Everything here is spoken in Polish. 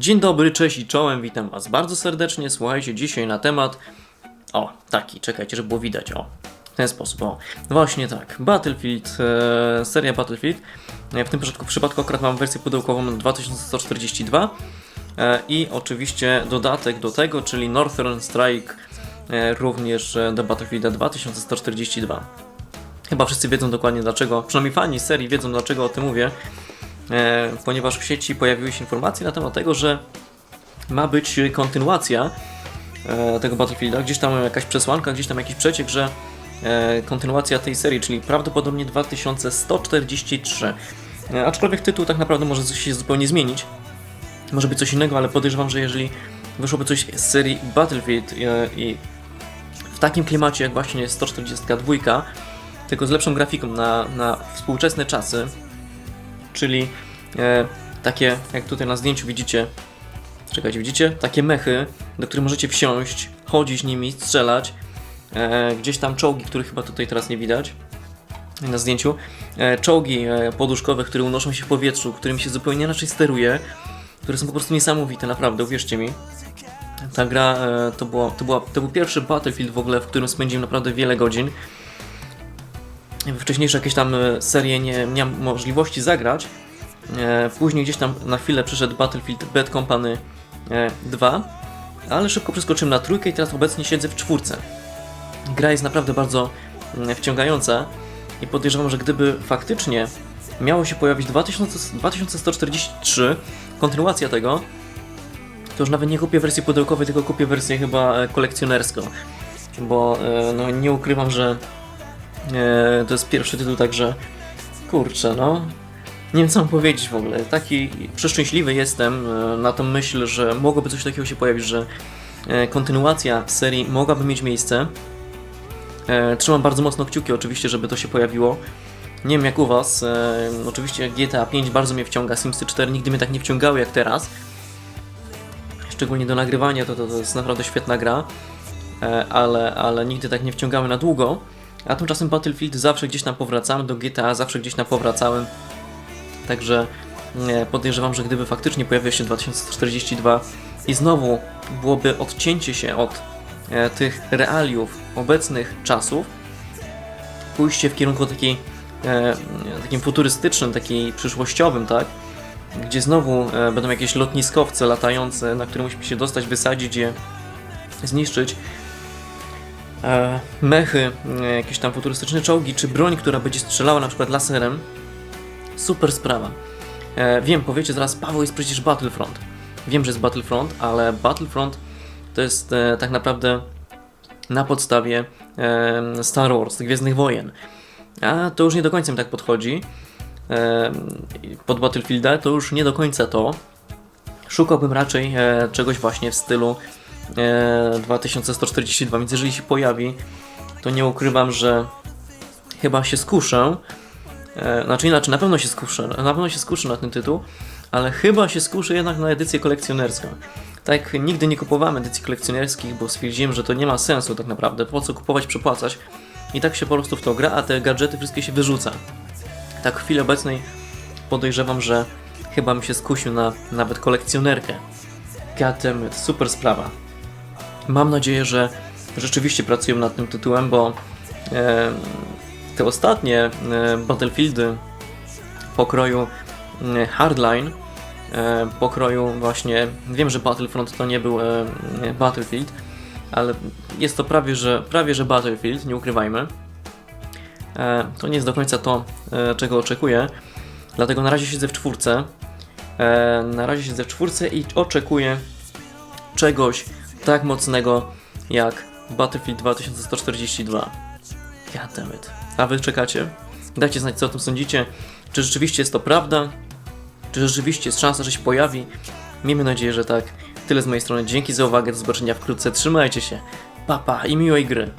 Dzień dobry, cześć i czołem, witam Was bardzo serdecznie. Słuchajcie, dzisiaj na temat. O, taki, czekajcie, żeby było widać. O, w ten sposób. O, właśnie tak. Battlefield, e, seria Battlefield. E, w tym przypadku, w przypadku akurat mam wersję pudełkową na 2142. E, I oczywiście dodatek do tego, czyli Northern Strike, e, również e, do Battlefielda 2142. Chyba wszyscy wiedzą dokładnie dlaczego, przynajmniej fani serii wiedzą dlaczego o tym mówię ponieważ w sieci pojawiły się informacje na temat tego, że ma być kontynuacja e, tego Battlefielda, gdzieś tam jakaś przesłanka, gdzieś tam jakiś przeciek, że e, kontynuacja tej serii, czyli prawdopodobnie 2143. E, aczkolwiek tytuł tak naprawdę może się zupełnie zmienić. Może być coś innego, ale podejrzewam, że jeżeli wyszłoby coś z serii Battlefield e, i w takim klimacie jak właśnie 142, tylko z lepszą grafiką na, na współczesne czasy, czyli e, takie, jak tutaj na zdjęciu widzicie, czekajcie, widzicie? Takie mechy, do których możecie wsiąść, chodzić nimi, strzelać. E, gdzieś tam czołgi, których chyba tutaj teraz nie widać na zdjęciu. E, czołgi e, poduszkowe, które unoszą się w powietrzu, którymi się zupełnie inaczej steruje, które są po prostu niesamowite, naprawdę, uwierzcie mi. Ta gra e, to, to, była, to był pierwszy Battlefield w ogóle, w którym spędziłem naprawdę wiele godzin wcześniejsze jakieś tam e, serie nie miałem możliwości zagrać. E, Później gdzieś tam na chwilę przyszedł Battlefield Bad Company e, 2, ale szybko przeskoczyłem na trójkę i teraz obecnie siedzę w czwórce. Gra jest naprawdę bardzo mm, wciągająca i podejrzewam, że gdyby faktycznie miało się pojawić 2000, 2143, kontynuacja tego, to już nawet nie kupię wersji pudełkowej, tylko kupię wersję chyba e, kolekcjonerską. Bo e, no, nie ukrywam, że E, to jest pierwszy tytuł, także kurczę, no. Nie wiem co mam powiedzieć w ogóle. Taki przeszczęśliwy jestem e, na tą myśl, że mogłoby coś takiego się pojawić, że e, kontynuacja serii mogłaby mieć miejsce. Trzymam bardzo mocno kciuki oczywiście, żeby to się pojawiło. Nie wiem jak u Was, oczywiście GTA 5 bardzo mnie wciąga, Simsy 4 nigdy mnie tak nie wciągały jak teraz. Szczególnie do nagrywania to, to, to jest naprawdę świetna gra, ale, ale nigdy tak nie wciągały na długo. A tymczasem Battlefield zawsze gdzieś tam powracamy do GTA, zawsze gdzieś tam powracałem. Także e, podejrzewam, że gdyby faktycznie pojawił się 2042 i znowu byłoby odcięcie się od e, tych realiów obecnych czasów, pójście w kierunku takiej, e, takim futurystycznym, takiej przyszłościowym, tak? Gdzie znowu będą jakieś lotniskowce latające, na które musimy się dostać, wysadzić je, zniszczyć mechy, e, jakieś tam futurystyczne czołgi, czy broń, która będzie strzelała na przykład laserem. Super sprawa. E, wiem, powiecie zaraz, Paweł jest przecież Battlefront. Wiem, że jest Battlefront, ale Battlefront to jest e, tak naprawdę na podstawie e, Star Wars, Gwiezdnych Wojen. A to już nie do końca mi tak podchodzi. E, pod Battlefielda to już nie do końca to. Szukałbym raczej e, czegoś właśnie w stylu e, 2142, więc jeżeli się pojawi, to nie ukrywam, że chyba się skuszę. E, znaczy inaczej, na pewno się skuszę, na pewno się skuszę na ten tytuł, ale chyba się skuszę jednak na edycję kolekcjonerską. Tak, nigdy nie kupowałem edycji kolekcjonerskich, bo stwierdziłem, że to nie ma sensu tak naprawdę. Po co kupować, przepłacać? I tak się po prostu w to gra, a te gadżety wszystkie się wyrzuca. Tak w chwili obecnej podejrzewam, że chyba mi się skusił na nawet kolekcjonerkę. Goddammit, super sprawa. Mam nadzieję, że rzeczywiście pracują nad tym tytułem, bo e, te ostatnie e, Battlefieldy pokroju e, Hardline, pokroju właśnie, wiem, że Battlefront to nie był Battlefield, ale jest to prawie, że, prawie, że Battlefield, nie ukrywajmy. To nie jest do końca to, czego oczekuję, dlatego na razie siedzę w czwórce. Na razie siedzę w czwórce i oczekuję czegoś tak mocnego jak Battlefield 2142. Goddammit. A wy czekacie? Dajcie znać, co o tym sądzicie. Czy rzeczywiście jest to prawda? Czy rzeczywiście jest szansa, że się pojawi? Miejmy nadzieję, że tak. Tyle z mojej strony. Dzięki za uwagę. Do zobaczenia wkrótce. Trzymajcie się. Papa pa, i miłej gry.